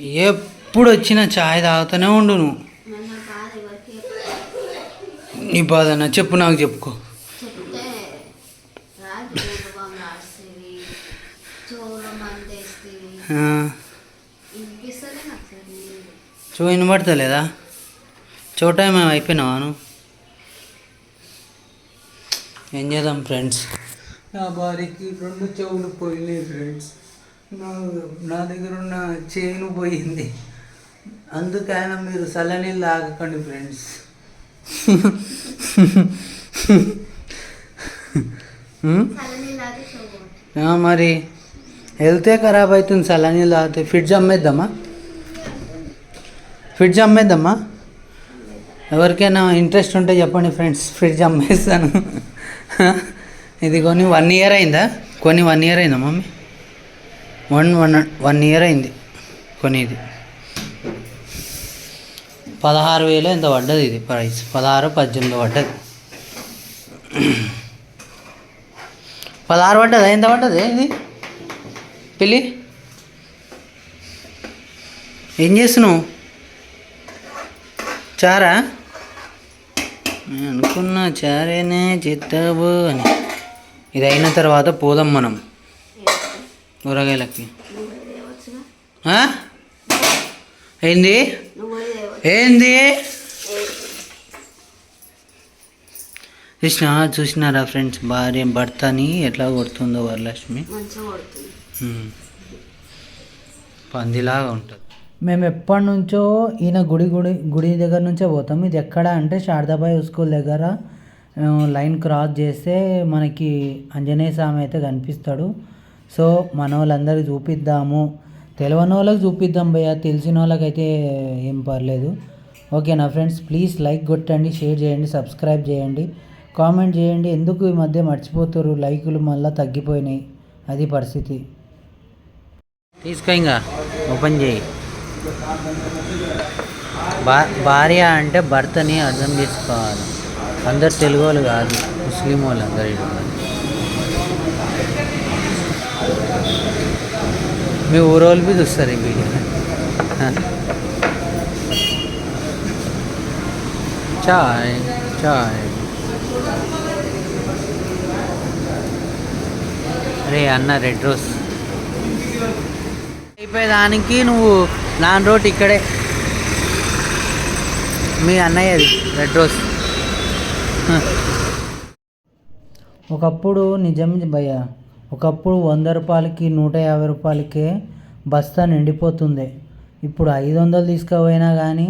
ఎప్పుడు వచ్చినా చాయ్ తాగుతూనే ఉండు నువ్వు. నీ బాధన చెప్పు నాకు చెప్పుకో. చూ వినబడతలేదా? చోట మేము అయిపోయినావా నువ్వు? ఏం చేద్దాం ఫ్రెండ్స్? నా భార్యకి రెండు చెవులు పోయినాయి ఫ్రెండ్స్. నా నా దగ్గర ఉన్న చేను పోయింది. అందుకైనా మీరు చల్లనీళ్ళు ఆగకండి ఫ్రెండ్స్. మరి హెల్తే ఖరాబ్ అవుతుంది చల్లనీళ్ళు తాగితే. ఫ్రిడ్జ్ అమ్మేద్దామా? ఫ్రిడ్జ్ అమ్మేద్దామా? ఎవరికైనా ఇంట్రెస్ట్ ఉంటే చెప్పండి ఫ్రెండ్స్. ఫ్రిడ్జ్ అమ్మేస్తాను. ఇది కొని వన్ ఇయర్ అయిందా? కొని వన్ ఇయర్ అయిందా mummy? One one one year అయింది కొనేది. పదహారు వేలు ఎంత పడ్డది ఇది ప్రైస్? పదహారు పద్దెనిమిది పడ్డది. పదహారు పడ్డదా? ఎంత పడ్డది ఇది? పిల్లి? ఏం చేస్తున్నావు? చారా? అనుకున్న అనుకున్నా చారేనే చెత్తావు అని. ఇది అయిన తర్వాత పోదాం మనం. కూరగాయలకి? ఏంది? ఏంది? చూసినా చూసినారా ఫ్రెండ్స్? భార్య భర్తని ఎట్లా కొడుతుందో వరలక్ష్మి. పందిలాగా ఉంటుంది. మేము ఎప్పటి నుంచో ఈయన గుడి గుడి గుడి దగ్గర నుంచే పోతాం. ఇది ఎక్కడ అంటే శారదాబాయి స్కూల్ దగ్గర ఆ, లైన్ క్రాస్ చేస్తే మనకి ఆంజనేయ స్వామి అయితే కనిపిస్తాడు. సో మన వాళ్ళందరికీ చూపిద్దాము. తెలియని వాళ్ళకి చూపిద్దాం భయ్య తెలిసిన వాళ్ళకైతే ఏం పర్లేదు. ఓకేనా ఫ్రెండ్స్? ప్లీజ్ లైక్ కొట్టండి షేర్ చేయండి సబ్స్క్రైబ్ చేయండి. కామెంట్ చేయండి. ఎందుకు ఈ మధ్య మర్చిపోతారు లైకులు మళ్ళీ తగ్గిపోయినాయి. అది పరిస్థితి. తీసుకో ఇంకా ఓపెన్ చేయి. భా భార్య అంటే భర్తని అర్థం చేసుకోవాలి. అందరు తెలుగు వాళ్ళు కాదు ముస్లిం వాళ్ళు అందరు మీ ఊరోళ్ళు బి చూస్తారు ఈ వీడియో చాయ్ చాయ్ రే అన్న రెడ్ రోజ్ అయిపోయేదానికి నువ్వు నాన్ రోడ్ ఇక్కడే. మీ అన్నయ్యది రెడ్ రోజ్ ఒకప్పుడు నిజం భయ్యా ఒకప్పుడు వంద రూపాయలకి నూట యాభై రూపాయలకే బస్తా నిండిపోతుంది. ఇప్పుడు ఐదు వందలు తీసుకుపోయినా కానీ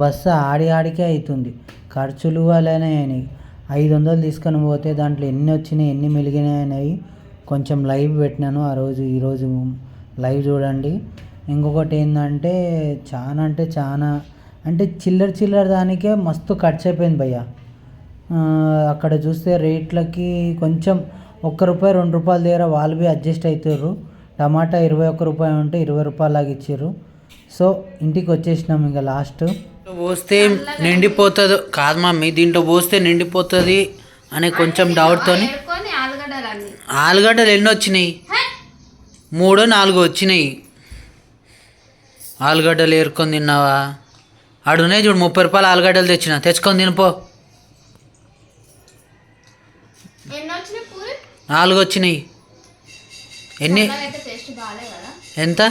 బస్తా ఆడి ఆడికే అవుతుంది ఖర్చులు అలానే అయినాయి. ఐదు వందలు తీసుకొని పోతే దాంట్లో ఎన్ని వచ్చినాయి ఎన్ని మిలిగినాయి అనేవి కొంచెం లైవ్ పెట్టినాను ఆ రోజు ఈరోజు లైవ్ చూడండి. ఇంకొకటి ఏంటంటే చాలా అంటే చాలా అంటే చిల్లర చిల్లర దానికే మస్తు ఖర్చు అయిపోయింది భయ్య. అక్కడ చూస్తే రేట్లకి కొంచెం ఒక్క రూపాయి రెండు రూపాయల దగ్గర వాళ్ళు బి అడ్జస్ట్ అవుతారు టమాటా ఇరవై ఒక్క రూపాయి ఉంటే ఇరవై రూపాయలాగా ఇచ్చారు సో ఇంటికి వచ్చేసినాం ఇంకా లాస్ట్ పోస్తే నిండిపోతుంది. కాదు మమ్మీ దీంట్లో పోస్తే నిండిపోతుంది అనే కొంచెం డౌట్తో ఆలుగడ్డలు ఎన్ని వచ్చినాయి? మూడో నాలుగో వచ్చినాయి. ఆలుగడ్డలు ఏరుకొని తిన్నావా? ఆడున్నాయి చూడు ముప్పై రూపాయలు ఆలుగడ్డలు తెచ్చిన. తెచ్చుకొని తినిపో. నాలుగు వచ్చినాయి ఎన్ని ఎంత?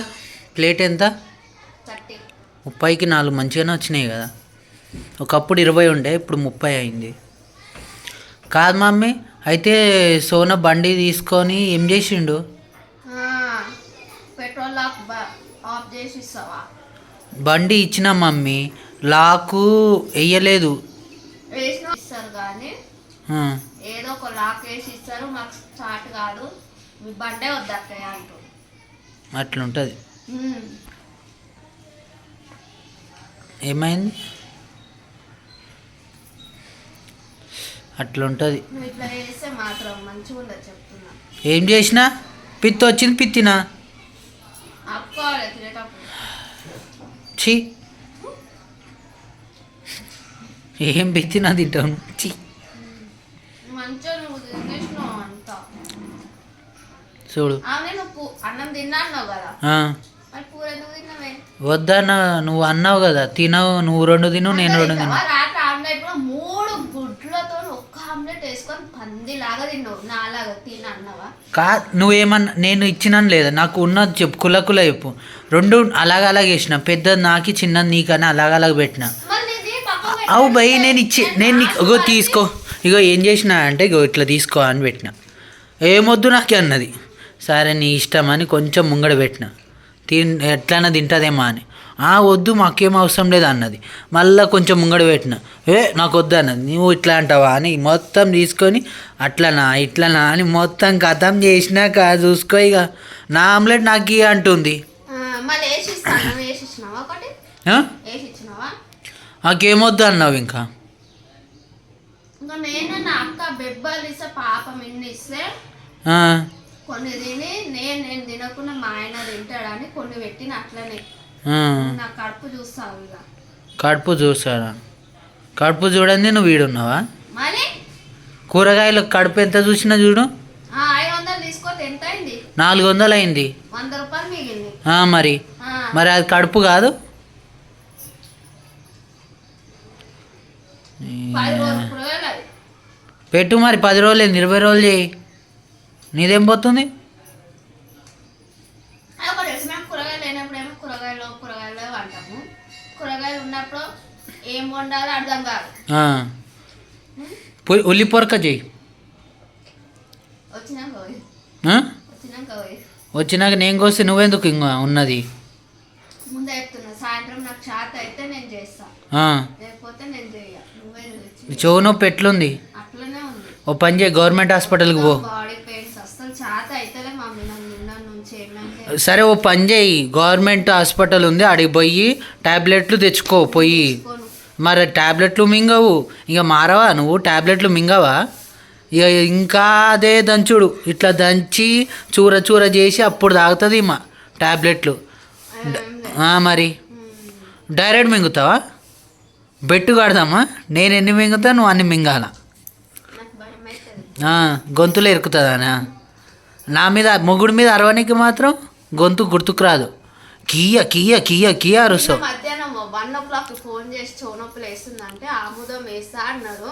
ప్లేట్ ఎంత? ముప్పైకి నాలుగు మంచిగానే వచ్చినాయి కదా. ఒకప్పుడు ఇరవై ఉండే ఇప్పుడు ముప్పై అయింది. కాదు మమ్మీ అయితే సోన బండి తీసుకొని ఏం చేసిండు? పెట్రోల్ ఆఫ్ చేసి బండి ఇచ్చిన మమ్మీ లాకు ఆ, ఏదో ఒక లాక్ వేసి ఇస్తారు మాకు స్టార్ట్ కాదు. మీ బండే వద్దక్కయ్య అంటూ. అట్లుంటుంది. ఏమైంది? అట్లుంటుంది. నువ్వు ఇట్లా చేస్తే మాత్రం మంచిగా ఉండదు చెప్తున్నా. ఏం చేసినా? పిత్తి వచ్చింది పిత్తినా? తినేటప్పుడు. ఛీ. ఏం పిత్తినా తింటాను ఛీ మంచిగా నువ్వు తినేసినావు అంతా చూడు. అన్నం తిన్నా అన్నావు కదా తిన్నావే? వద్దన్న నువ్వు అన్నావు కదా తినవు నువ్వు రెండు తిను నేను రెండు తిను. తిన్నావు. కా నువ్వేమన్నా నేను ఇచ్చినాను లేదా? నాకు ఉన్నది చెప్పు కుల కుల చెప్పు. రెండు అలాగ అలాగ వేసిన పెద్దది నాకి చిన్నది నీకని అలాగ అలాగ పెట్టిన. అవు భయ్ నేను ఇచ్చి నేను నీకు ఇగో తీసుకో. ఇగో ఏం చేసిన అంటే ఇగో ఇట్లా తీసుకో అని పెట్టిన. ఏమొద్దు నాకే అన్నది. సరే నీ ఇష్టం అని కొంచెం ముంగడ పెట్టిన. తిన్ ఎట్లన్నా తింటుందేమో అని. ఆ వద్దు మాకేం అవసరం లేదు అన్నది. మళ్ళీ కొంచెం ముంగడ పెట్టిన. ఏ నాకు వద్దు అన్నది. నువ్వు ఇట్లా అంటావా అని మొత్తం తీసుకొని అట్లనా ఇట్లనా అని మొత్తం కథం చేసినాక చూసుకో ఇక నా ఆమ్లెట్ నాకు ఇయ్యి అంటుంది. నాకేమొద్దు అన్నావు ఇంకా. నేను నా అక్క బెబ్బలు ఇస్తే పాపం ఇస్తే కొన్ని తిని నేను నేను తినకుండా మా ఆయన తింటాడని కొన్ని పెట్టిన అట్లనే. నా కడుపు చూస్తావు ఇక. కడుపు చూసాడా కడుపు చూడండి నువ్వు వీడున్నావా మరి? కూరగాయలు కడుపు ఎంత చూసినా చూడు. ఆ, ఐదు వందలు తీసుకోతే ఎంత అయింది? నాలుగు వందలు అయింది. వంద రూపాయలు మిగిలింది. ఆ, మరి. మరి అది కడుపు కాదు. పెట్టు మరి పది రోజులు ఇరవై రోజులు చేయి. నీదేం పోతుంది? ఉల్లి పొరక చెయ్యి వచ్చినాక నేను కోసి నువ్వెందుకు ఇంకా ఉన్నది? చెవు పెట్లుంది ఓ పని చేయి గవర్నమెంట్ హాస్పిటల్కి పో. సరే ఓ పని చేయి. గవర్నమెంట్ హాస్పిటల్ ఉంది అడిగి పోయి టాబ్లెట్లు తెచ్చుకో పోయి. మరి టాబ్లెట్లు మింగవు. ఇక మారవా? నువ్వు టాబ్లెట్లు మింగవా? ఇక ఇంకా అదే దంచుడు. ఇట్లా దంచి చూర చూర చేసి అప్పుడు తాగుతుంది మా. ఆ, మరి. డైరెక్ట్ మింగుతావా? బెట్టు కడదామా? నేను ఎన్ని మింగుతా నువ్వు అన్ని మింగాల? గొంతులో ఇరుకుతుందానా? నా మీద మొగుడు మీద అరవనికి మాత్రం గొంతు గుర్తుకు రాదు కియ్య కియ్య కియ్య కియ్య అరుస్తావు మధ్యాహ్నం వన్ ఓ క్లాక్ ఫోన్ చేసి చోనొప్పులు వేస్తుందంటే ఆముదం వేస్తా అన్నాడు.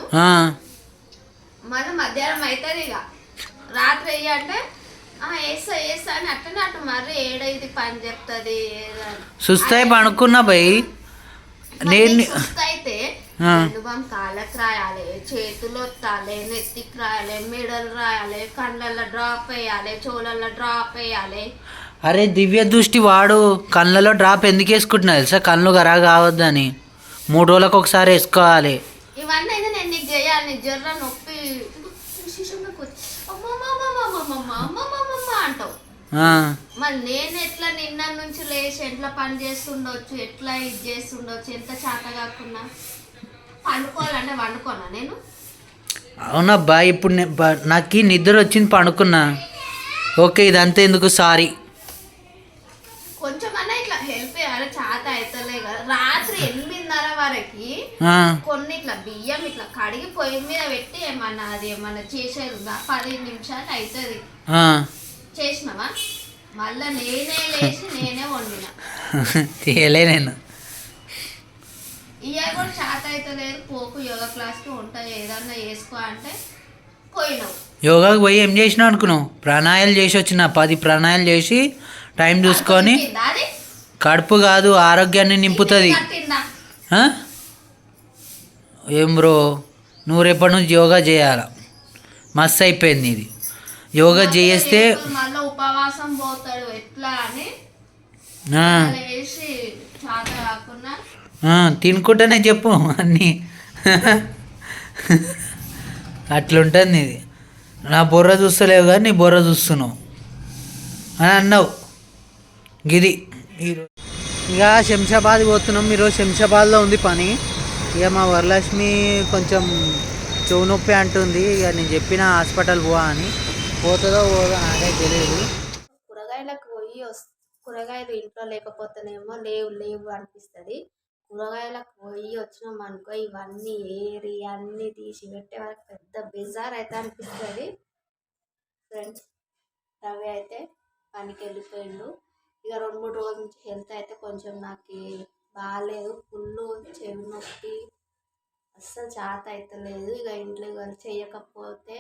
మళ్ళీ మధ్యాహ్నం అవుతుంది ఇక. రాత్రి అయ్యి అంటే "ఆ, వేస్తా వేస్తా అని అట్టనే అట్టు మర్రి ఏడైది పని చెప్తుంది సుస్తాయి పడుకున్నా భయ్ నేను అయితే. అనుభవం కాళ్ళకి రాయాలి చేతులు ఒత్తాలి నెత్తికి రాయాలి మెడలు రాయాలి కళ్ళల్లో డ్రాప్ వేయాలి చెవులలో డ్రాప్ వేయాలి. అరే దివ్య దృష్టి వాడు. కళ్ళలో డ్రాప్ ఎందుకు వేసుకుంటున్నా తెలుసా? కళ్ళు గరా కావద్దని. మూడు రోజులకు ఒకసారి వేసుకోవాలి. మరి నేను ఎట్లా నిన్న నుంచి లేచి ఎట్లా పని చేస్తుండొచ్చు ఎట్లా ఇది చేస్తుండొచ్చు ఎంత చేత కాకుండా పండుకోవాలంటే నేను అవునబ్బా ఇప్పుడు నాకు ఈ నిద్ర వచ్చింది పండుకున్నా ఓకే ఇదంతా ఎందుకు సారీ కొన్ని ఇట్లా బియ్యం ఇట్లా కడిగి పొయ్యి మీద పెట్టి ఏమన్నా అది ఏమన్నా చేసేది ఉందా పది నిమిషాలు అవుతుంది. చేసినావా? మళ్ళా నేనే లేచి నేనే వండిన. చేయలే నేను. ఇయ్య కూడా చేత అవుతలేదు పోకు యోగా క్లాస్కి వంట ఏదన్నా చేసుకో అంటే పోయినావు యోగాకి పోయి ఏం చేసినావు అనుకున్నావు? ప్రాణాయాలు చేసి వచ్చిన పది ప్రాణాయాలు చేసి టైం చూసుకొని కడుపు కాదు ఆరోగ్యాన్ని నింపుతుంది? ఏం బ్రో? నువ్వు రేపటి నుంచి యోగా చేయాల? మస్తు అయిపోయింది ఇది. యోగా చేస్తే మళ్ళీ ఉపవాసం పోతాడు. ఎట్లా అని తినుకుంటేనే చెప్పు అన్నీ. అట్లుంటుంది ఇది. నా బొర్ర చూస్తలేవు కానీ నీ బొర్ర చూస్తున్నావు. అని అన్నావు. గిది. ఈరోజు ఇక శంషాబాద్ పోతున్నాం. ఈరోజు శంషాబాద్లో ఉంది పని. ఇక మా వరలక్ష్మి కొంచెం చెవు నొప్పి అంటుంది. ఇక నేను చెప్పిన హాస్పిటల్ పోవా అని. పోతుందో పోదో నాకే తెలియదు కూరగాయలకు పోయి కూరగాయలు ఇంట్లో లేకపోతేనేమో లేవు లేవు అనిపిస్తుంది. కూరగాయలకు పోయి వచ్చినాం అనుకో ఇవన్నీ ఏరి అన్నీ తీసి పెట్టే వరకు పెద్ద బెజార్ అయితే అనిపిస్తుంది. ఫ్రెండ్స్ రవి అయితే పనికి వెళ్ళిపోయిండు. ఇక రెండు మూడు రోజుల నుంచి హెల్త్ అయితే కొంచెం నాకు బాగాలేదు ఫుల్ చెవి నొప్పి అస్సలు చేత అవుతలేదు ఇక ఇంట్లో ఇక చేయకపోతే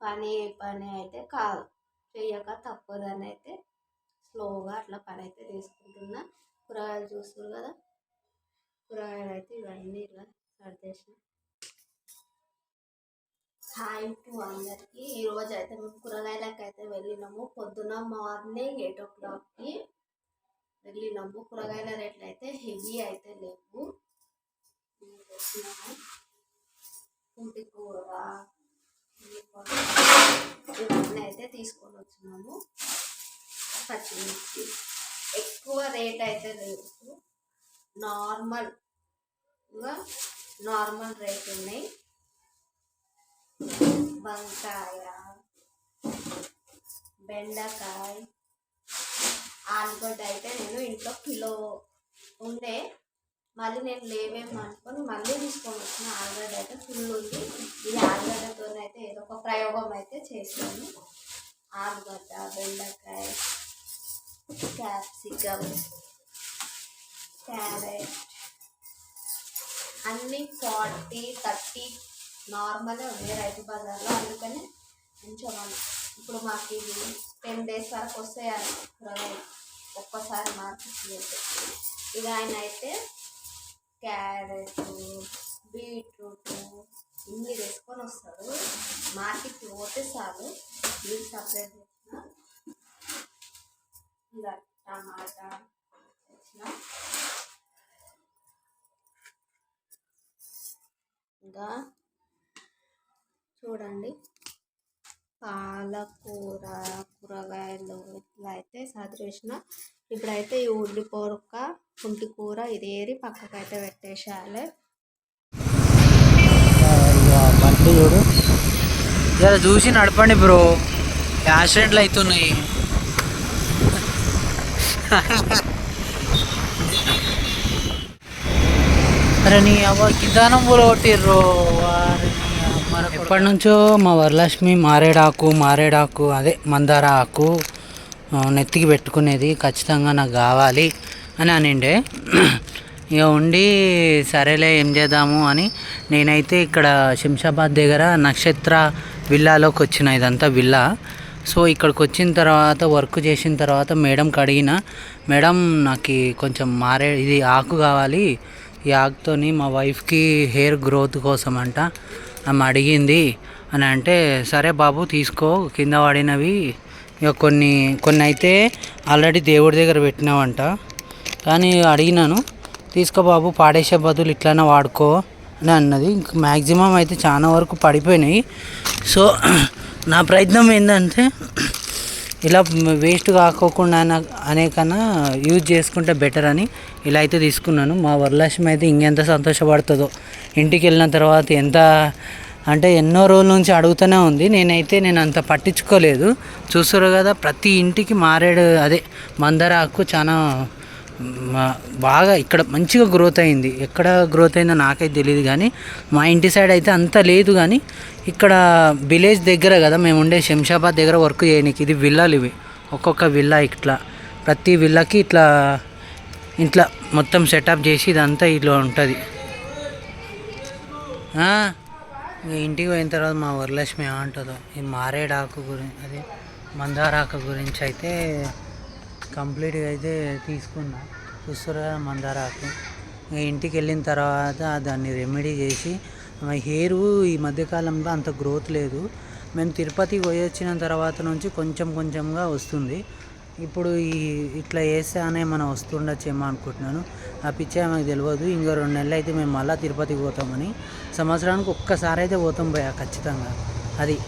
పని ఏ పని అయితే కాదు. చెయ్యక తప్పదని అయితే స్లోగా అట్లా పని అయితే తీసుకుంటున్నా కూరగాయలు చూస్తారు కదా? కూరగాయలు అయితే ఇవన్నీ ఇలా సర్దేసిన హాయ్ టు అందరికీ. ఈరోజు అయితే మేము కూరగాయలకు అయితే వెళ్ళినాము. పొద్దున మార్నింగ్ ఎయిట్ ఓ క్లాక్కి వెళ్ళినాము కూరగాయల రేట్లు అయితే హెవీ అయితే లేవు. ఇవి కుంటి కూర ఇవన్నీ అయితే తీసుకొని వచ్చినాము. పచ్చిమిర్చి ఎక్కువ రేట్ అయితే లేవు నార్మల్ నార్మల్ రేట్ ఉన్నాయి. వంకాయ బెండకాయ ఆలుగడ్డ అయితే నేను ఇంట్లో కిలో ఉండే. మళ్ళీ నేను లేవేమో అనుకొని మళ్ళీ తీసుకొని వచ్చిన ఆలుగడ్డ అయితే ఫుల్ ఉంది. ఈ ఆలుగడ్డతో అయితే ఏదో ఒక ప్రయోగం అయితే చేసాను ఆలుగడ్డ బెండకాయ క్యాప్సికమ్ క్యారెట్ అన్నీ ఫార్టీ థర్టీ నార్మల్గా ఉన్నాయి రైతు బజార్లో. అందుకని కొంచెం ఇప్పుడు మాకు ఇది టెన్ డేస్ వరకు వస్తాయి అని కూరగాయలు ఒక్కసారి మార్కెట్ వెళ్తే ఇక ఆయన అయితే క్యారెట్ బీట్రూట్ ఇన్ని తెచ్చుకొని వస్తాడు. మార్కెట్కి పోతే చాలు. ఇది సపరేట్ తెచ్చిన టమాటా తెచ్చిన. ఇంకా చూడండి. పాలకూర కూరగాయలు ఇట్లా అయితే సదిరేసిన ఇప్పుడైతే ఈ ఉల్లి పొరక కుంటి కూర ఇదేరి పక్కకైతే పెట్టేసేయాలి. చూడు. జర చూసి నడపండి బ్రో. యాక్సిడెంట్లు అవుతున్నాయి అరే నీ అవ్వ కిదానం కొట్టిర్రు ఎప్పటి నుంచో మా వరలక్ష్మి మారేడాకు మారేడాకు అదే మందార ఆకు నెత్తికి పెట్టుకునేది ఖచ్చితంగా నాకు కావాలి అని అనిండే. ఇక ఉండి సరేలే ఏం చేద్దాము అని నేనైతే ఇక్కడ శంషాబాద్ దగ్గర నక్షత్ర విల్లాలోకి వచ్చిన ఇదంతా విల్లా. సో ఇక్కడికి వచ్చిన తర్వాత వర్క్ చేసిన తర్వాత మేడంకి అడిగిన మేడం నాకు కొంచెం మారే ఇది ఆకు కావాలి. ఈ ఆకుతోని మా వైఫ్కి హెయిర్ గ్రోత్ కోసం అంట ఆమె అడిగింది అని అంటే సరే బాబు తీసుకో కింద పడినవి ఇక కొన్ని కొన్ని అయితే ఆల్రెడీ దేవుడి దగ్గర పెట్టినావంట. కానీ అడిగినాను. తీసుకో బాబు పాడేసే బదులు ఇట్లనే వాడుకో అని అన్నది. ఇంక మ్యాక్సిమం అయితే చాలా వరకు పడిపోయినాయి. సో నా ప్రయత్నం ఏంటంటే ఇలా వేస్ట్ కాకోకుండా అనేకన్నా యూజ్ చేసుకుంటే బెటర్ అని ఇలా అయితే తీసుకున్నాను. మా వరలక్ష్మి అయితే ఇంకెంత సంతోషపడుతుందో. ఇంటికి వెళ్ళిన తర్వాత ఎంత అంటే ఎన్నో రోజుల నుంచి అడుగుతూనే ఉంది. నేనైతే నేను అంత పట్టించుకోలేదు. చూస్తారు కదా ప్రతి ఇంటికి మారేడు అదే మందర ఆకు చాలా బాగా ఇక్కడ మంచిగా గ్రోత్ అయింది. ఎక్కడ గ్రోత్ అయిందో నాకైతే తెలియదు కానీ మా ఇంటి సైడ్ అయితే అంత లేదు కానీ ఇక్కడ విలేజ్ దగ్గర కదా మేము ఉండే శంషాబాద్ దగ్గర వర్క్ చేయనీకి. ఇది విల్లాలు ఇవి. ఒక్కొక్క విల్లా ఇట్లా. ప్రతి విల్లాకి ఇట్లా ఇట్లా మొత్తం సెటప్ చేసి ఇదంతా ఇట్లా ఉంటుంది. ఇక ఇంటికి పోయిన తర్వాత మా వరలక్ష్మి ఏమంటుందో ఈ మారేడాకు గురించి అదే మందారాకు గురించి అయితే కంప్లీట్గా అయితే తీసుకున్నా. చూస్తారు కదా మందారాకు ఇక ఇంటికి వెళ్ళిన తర్వాత దాన్ని రెమెడీ చేసి హెయిర్ ఈ మధ్యకాలంలో అంత గ్రోత్ లేదు. మేము తిరుపతికి పోయొచ్చిన తర్వాత నుంచి కొంచెం కొంచెంగా వస్తుంది. ఇప్పుడు ఈ ఇట్లా వేస్తే అనే మనం వస్తుండొచ్చేమో అనుకుంటున్నాను. ఆ పిచ్చే మాకు తెలియదు ఇంకో రెండు నెలలు అయితే మేము మళ్ళీ తిరుపతికి పోతామని సంవత్సరానికి ఒక్కసారి అయితే పోతాం పోయా ఖచ్చితంగా. అది.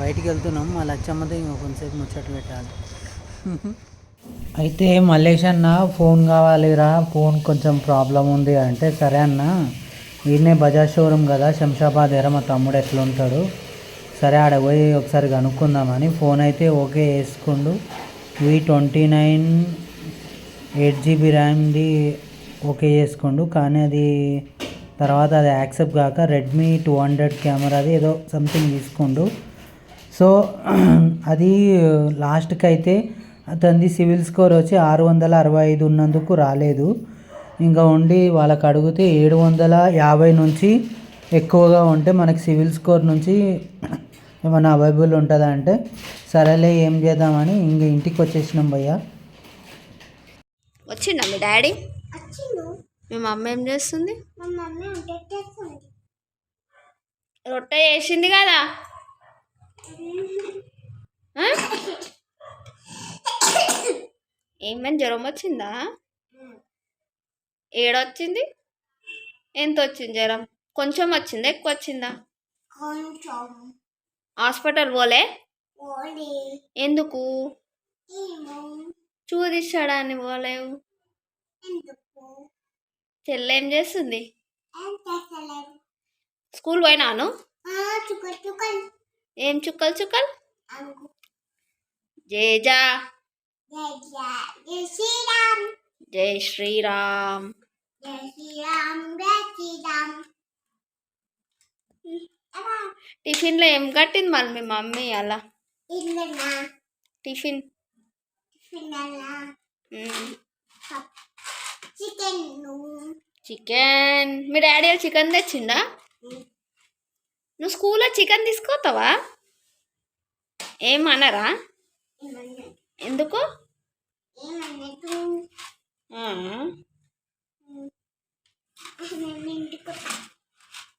బయటికి వెళ్తున్నాం. మా లచ్చమ్మతో ఇంకో కొంతసేపు ముచ్చట్లు పెట్టాలి. అయితే మల్లేష్ అన్న ఫోన్ కావాలిరా ఫోన్ కొంచెం ప్రాబ్లం ఉంది అంటే సరే అన్న ఈయనే బజాజ్ షోరూమ్ కదా శంషాబాద్ దగ్గర మా తమ్ముడు ఎట్లా ఉంటాడు? సరే ఆడ పోయి ఒకసారి కనుక్కుందామని ఫోన్ అయితే okay వేసుకుండు. V twenty nine eight GB ర్యామ్ది okay చేసుకోండు కానీ అది తర్వాత అది యాక్సెప్ట్ కాక రెడ్మీ టూ హండ్రెడ్ కెమెరాది ఏదో సంథింగ్ తీసుకోండు. సో అది లాస్ట్కి అయితే అతనిది సివిల్ స్కోర్ వచ్చి ఆరు వందల అరవై ఐదు ఉన్నందుకు రాలేదు. ఇంకా ఉండి వాళ్ళకి అడిగితే ఏడు వందల యాభై నుంచి ఎక్కువగా ఉంటే మనకి సివిల్ స్కోర్ నుంచి ఏమైనా అవైలబుల్ ఉంటుందా అంటే సరేలే ఏం చేద్దామని ఇంక ఇంటికి వచ్చేసినాం భయ్య. వచ్చిందా మీ డాడీ? మీ మమ్మీ ఏం చేస్తుంది? రొట్టె చేసింది కదా? ఏమైనా జ్వరం వచ్చిందా? ఏడొచ్చింది? ఎంత వచ్చింది జ్వరం? కొంచెం వచ్చిందా ఎక్కువ వచ్చిందా? హాస్పిటల్ పోలే? ఎందుకు? ఏమో. చూదిస్తాడని పోలేవు. చెల్లె ఏం చేస్తుంది? స్కూల్ పోయినాను? ఏం చుక్కలు చుక్కలు? జేజా. జై శ్రీరామ్ జై శ్రీరామ్ జై శ్రీరామ్ జై శ్రీరామ్ టిఫిన్లో ఏం కట్టింది మరి మీ మమ్మీ అలా? టిఫిన్. Chicken chicken. మీ డాడీ చికెన్ తెచ్చిండా? నువ్వు స్కూల్లో చికెన్ తీసుకోతావా ఏమనరా? ఎందుకు ఏమన్నట్టు ఆ, నేను ఇంటికి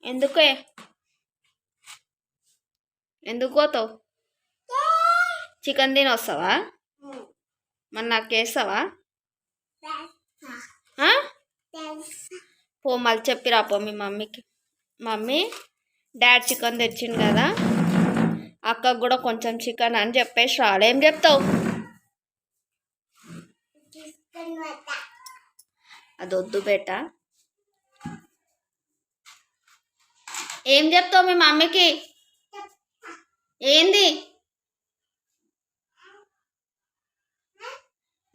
ఎందుకే? ఎందుకు పోతావు? చికెన్ తిని వస్తావా మరి నాకు వేస్తావా పో మళ్ళీ చెప్పిరా పో మీ మమ్మీకి. మమ్మీ డాడ్ చికెన్ తెచ్చిండు కదా. అక్కకు కూడా కొంచెం చికెన్ అని చెప్పేసి రాలేం ఏం చెప్తావు. తీసుకొని వస్తా అది వద్దు బేట. ఏం చెప్తావు మీ మమ్మీకి? ఏంది?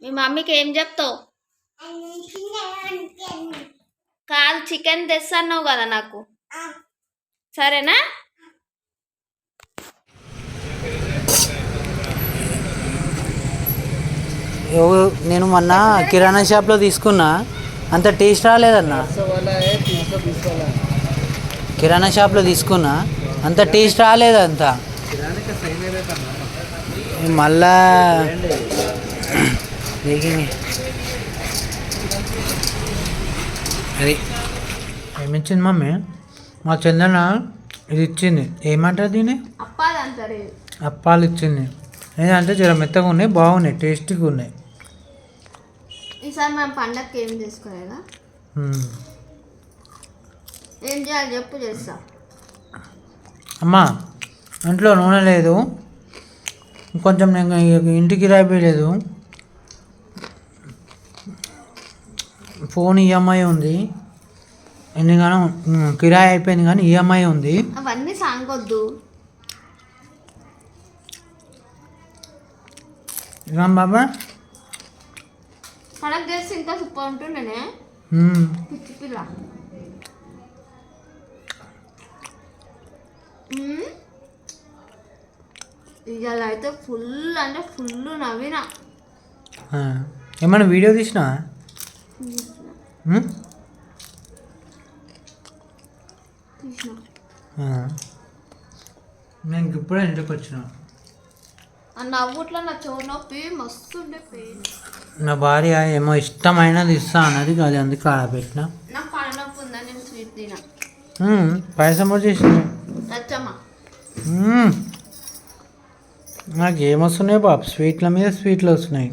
మీ మమ్మీకి ఏం చెప్తావు? కాదు చికెన్ తెస్తాన్నావు కదా నాకు. సరేనా? నేను మొన్న కిరాణా షాప్లో తీసుకున్నా. అంత టేస్ట్ రాలేదన్న. కిరాణా షాప్లో తీసుకున్నా. అంత టేస్ట్ రాలేదు అంత మళ్ళా అది ఏమిచ్చింది మమ్మీ? మా చందన ఇది ఇచ్చింది. ఏమంటారు దీన్ని? అప్పాలు ఇచ్చింది. ఏంటంటే జర మెత్తగా ఉన్నాయి బాగున్నాయి టేస్టీగా ఉన్నాయి. ఈసారి మేము పండగకి ఏం చేసుకోలేదా. ఏం చేయాలి చెప్పు చేస్తా. అమ్మా ఇంట్లో నూనె లేదు. కొంచెం నేను ఇంటికి రాయలేదు ఫోన్ ఈఎంఐ ఉంది. ఎందుకనో కిరాయి అయిపోయింది కానీ ఈఎంఐ ఉంది. అవన్నీ సాంగొద్దు. బాబా? పండగ చేస్తే ఇంకా సూపర్ ఉంటుండేనే. మ్, పిచ్చి పిల్ల. ఇవాళ అయితే ఫుల్ అంటే ఫుల్ నవ్విన. ఆ. ఏమైనా వీడియో తీసినా. నేను ఇప్పుడే ఇంటికి వచ్చిన. నవ్వుట్లో నా చెవు నొప్పి మస్తు ఉండే పెయిన్ నా భార్య ఏమో ఇష్టమైనది ఇస్తా అన్నది అది అందుకే ఆడబెట్టిన నాకు పని నొప్పి ఉందని నేను స్వీట్ తిన. పాయసం మ్మ్. నాకు ఏమొస్తున్నాయి బాబు స్వీట్ల మీద స్వీట్లు వస్తున్నాయి.